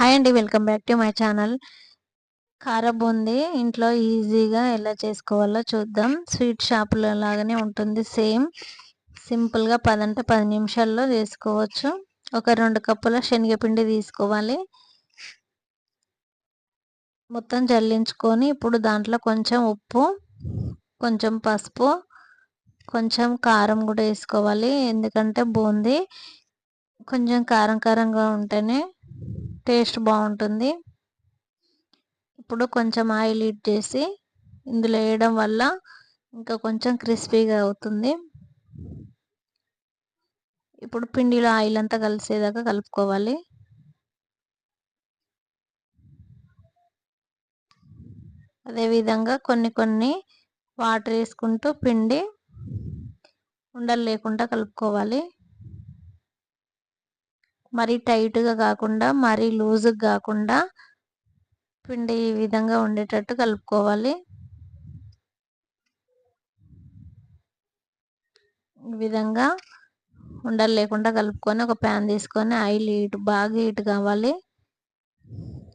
Hi అండి. Welcome back to my channel. Kara boondi ఇంట్లో ఈజీగా ఎలా చేసుకోవాలో చూద్దాం. స్వీట్ షాపులో లాగానే ఉంటుంది. సేమ్ సింపుల్గా పదంటే పది నిమిషాల్లో చేసుకోవచ్చు. ఒక రెండు కప్పుల శనగపిండి తీసుకోవాలి. మొత్తం జల్లించుకొని ఇప్పుడు దాంట్లో కొంచెం ఉప్పు కొంచెం పసుపు కొంచెం కారం కూడా వేసుకోవాలి. ఎందుకంటే బూంది కొంచెం కారం కారంగా ఉంటేనే టేస్ట్ బాగుంటుంది. ఇప్పుడు కొంచెం ఆయిల్ హీట్ చేసి ఇందులో వేయడం వల్ల ఇంకా కొంచెం క్రిస్పీగా అవుతుంది. ఇప్పుడు పిండిలో ఆయిల్ అంతా కలిసేదాకా కలుపుకోవాలి. అదేవిధంగా కొన్ని కొన్ని వాటర్ వేసుకుంటూ పిండి ఉండలు లేకుండా కలుపుకోవాలి. మరీ టైట్గా కాకుండా మరీ లూజ్గా కాకుండా పిండి ఈ విధంగా ఉండేటట్టు కలుపుకోవాలి. ఈ విధంగా ఉండలు లేకుండా కలుపుకొని ఒక ప్యాన్ తీసుకొని ఆయిల్ హీట్ బాగా హీట్ కావాలి.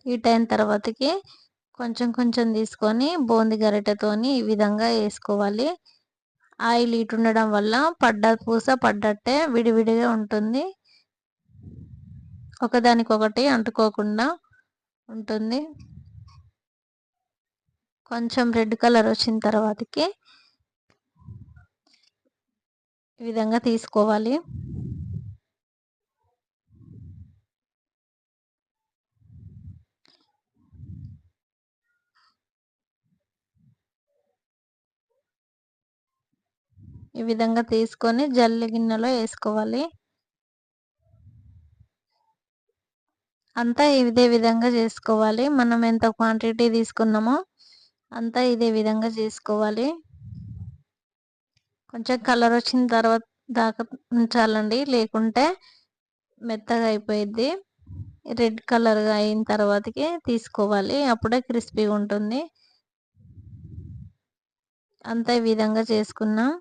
హీట్ అయిన తర్వాతకి కొంచెం కొంచెం తీసుకొని బూంది గరిటెతోని ఈ విధంగా వేసుకోవాలి. ఆయిల్ హీట్ ఉండడం వల్ల పడ్డ పూస పడ్డట్టే విడివిడిగా ఉంటుంది. ఒకదానికొకటి అంటుకోకుండా ఉంటుంది. కొంచెం రెడ్ కలర్ వచ్చిన తర్వాతకి ఈ విధంగా తీసుకోవాలి. ఈ విధంగా తీసుకొని జల్లి గిన్నెలో వేసుకోవాలి. అంతా ఇదే విధంగా చేసుకోవాలి. మనం ఎంత క్వాంటిటీ తీసుకున్నామో అంతా ఇదే విధంగా చేసుకోవాలి. కొంచెం కలర్ వచ్చిన తర్వాత దాకా ఉంచాలండి. లేకుంటే మెత్తగా అయిపోయిద్ది. రెడ్ కలర్గా అయిన తర్వాతకి తీసుకోవాలి. అప్పుడే క్రిస్పీగా ఉంటుంది. అంతా ఈ విధంగా చేసుకున్నాం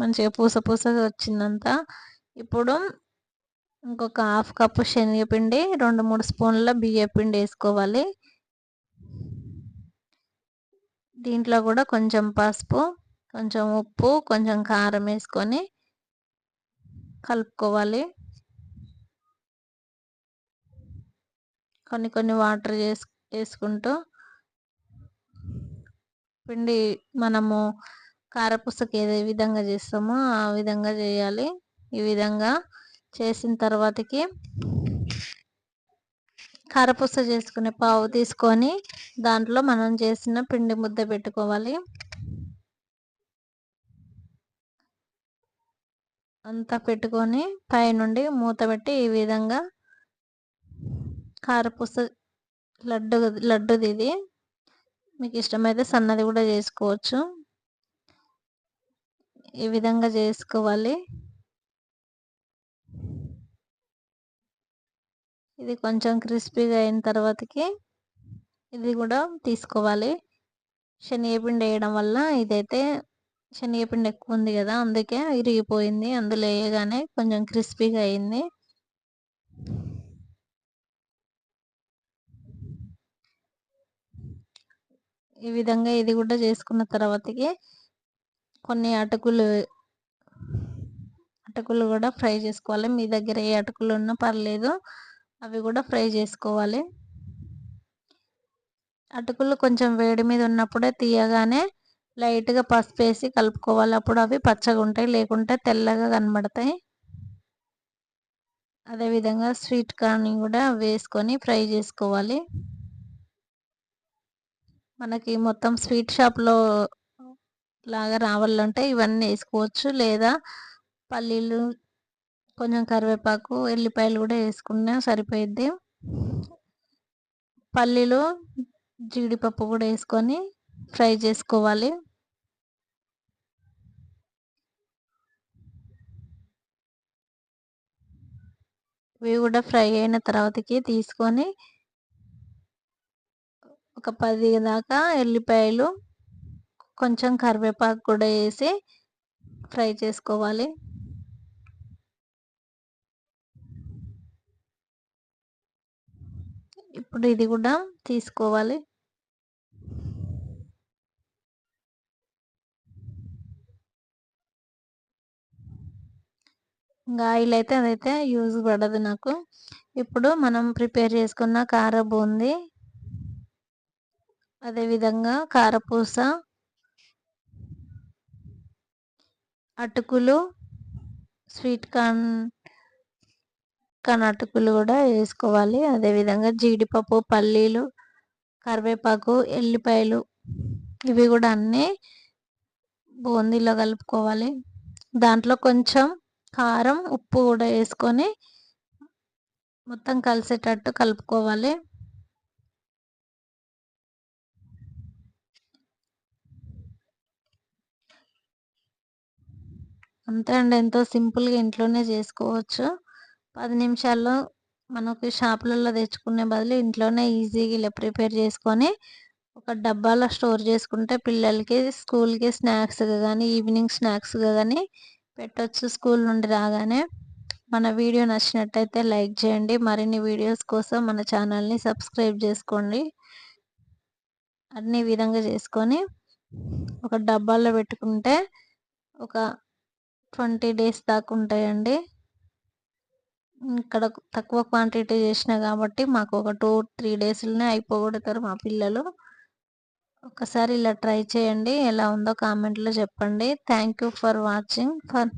మంచిగా పూస పూసగా వచ్చిందంతా. ఇప్పుడు ఇంకొక హాఫ్ కప్పు శనగపిండి రెండు మూడు స్పూన్ల బియ్యపిండి వేసుకోవాలి. దీంట్లో కూడా కొంచెం పసుపు కొంచెం ఉప్పు కొంచెం కారం వేసుకొని కలుపుకోవాలి. కొన్ని కొన్ని వాటర్ చేసు వేసుకుంటూ పిండి మనము కారపుసకి ఏ విధంగా చేస్తామో ఆ విధంగా చేయాలి. ఈ విధంగా చేసిన తర్వాతకి కారపూస చేసుకునే పావు తీసుకొని దాంట్లో మనం చేసిన పిండి ముద్ద పెట్టుకోవాలి. అంతా పెట్టుకొని పైనుండి మూత పెట్టి ఈ విధంగా కారపూస లడ్డు లడ్డుది ఇది. మీకు ఇష్టమైతే సన్నది కూడా చేసుకోవచ్చు. ఈ విధంగా చేసుకోవాలి. ఇది కొంచెం క్రిస్పీగా అయిన తర్వాతకి ఇది కూడా తీసుకోవాలి. శనగపిండి వేయడం వల్ల ఇదైతే శనగపిండి ఎక్కువ ఉంది కదా అందుకే ఇరిగిపోయింది అందులో వేయగానే కొంచెం క్రిస్పీగా అయింది. ఈ విధంగా ఇది కూడా చేసుకున్న తర్వాతకి కొన్ని అటుకులు అటుకులు కూడా ఫ్రై చేసుకోవాలి. మీ దగ్గర ఏ అటుకులు ఉన్నా పర్లేదు. అవి కూడా ఫ్రై చేసుకోవాలి. అటుకులు కొంచెం వేడి మీద ఉన్నప్పుడే తీయగానే లైట్గా పసుపు వేసి కలుపుకోవాలి. అప్పుడు అవి పచ్చగా ఉంటాయి లేకుంటే తెల్లగా కనబడతాయి. అదేవిధంగా స్వీట్ కార్న్ కూడా వేసుకొని ఫ్రై చేసుకోవాలి. మనకి మొత్తం స్వీట్ షాప్లో లాగా రావాలంటే ఇవన్నీ వేసుకోవచ్చు. లేదా పల్లీలు కొంచెం కరివేపాకు ఎల్లిపాయలు కూడా వేసుకున్నా సరిపోయిద్ది. పల్లీలు జీడిపప్పు కూడా వేసుకొని ఫ్రై చేసుకోవాలి. ఇవి కూడా ఫ్రై అయిన తర్వాతకి తీసుకొని ఒక పది దాకా ఎల్లిపాయలు కొంచెం కరివేపాకు కూడా వేసి ఫ్రై చేసుకోవాలి. ఇప్పుడు ఇది కూడా తీసుకోవాలి. ఇంకా ఆయిల్ అయితే అదైతే యూజ్ పడదు నాకు. ఇప్పుడు మనం ప్రిపేర్ చేసుకున్న కార బూంది అదేవిధంగా కారపూస. అటుకులు స్వీట్ కార్న్ కార్న్ అటుకులు కూడా వేసుకోవాలి. అదేవిధంగా జీడిపప్పు పల్లీలు కరివేపాకు ఎల్లిపాయలు ఇవి కూడా అన్నీ బూందీలో కలుపుకోవాలి. దాంట్లో కొంచెం కారం ఉప్పు కూడా వేసుకొని మొత్తం కలిసేటట్టు కలుపుకోవాలి. అంతే అండి. ఎంతో సింపుల్గా ఇంట్లోనే చేసుకోవచ్చు. పది నిమిషాల్లో మనకు షాపులలో తెచ్చుకునే బదులు ఇంట్లోనే ఈజీగా ఇలా ప్రిపేర్ చేసుకొని ఒక డబ్బాలో స్టోర్ చేసుకుంటే పిల్లలకి స్కూల్కి స్నాక్స్గా కానీ ఈవినింగ్ స్నాక్స్గా కానీ పెట్టొచ్చు స్కూల్ నుండి రాగానే. మన వీడియో నచ్చినట్టయితే లైక్ చేయండి. మరిన్ని వీడియోస్ కోసం మన ఛానల్ని సబ్స్క్రైబ్ చేసుకోండి. అన్ని విధంగా చేసుకొని ఒక డబ్బాలో పెట్టుకుంటే ఒక ట్వంటీ డేస్ దాకా ఉంటాయండి. ఇక్కడ తక్కువ క్వాంటిటీ చేసిన కాబట్టి మాకు ఒక టూ త్రీ డేస్లోనే అయిపోగొడతారు మా పిల్లలు. ఒకసారి ఇలా ట్రై చేయండి. ఎలా ఉందో కామెంట్లో చెప్పండి. Thank you for watching for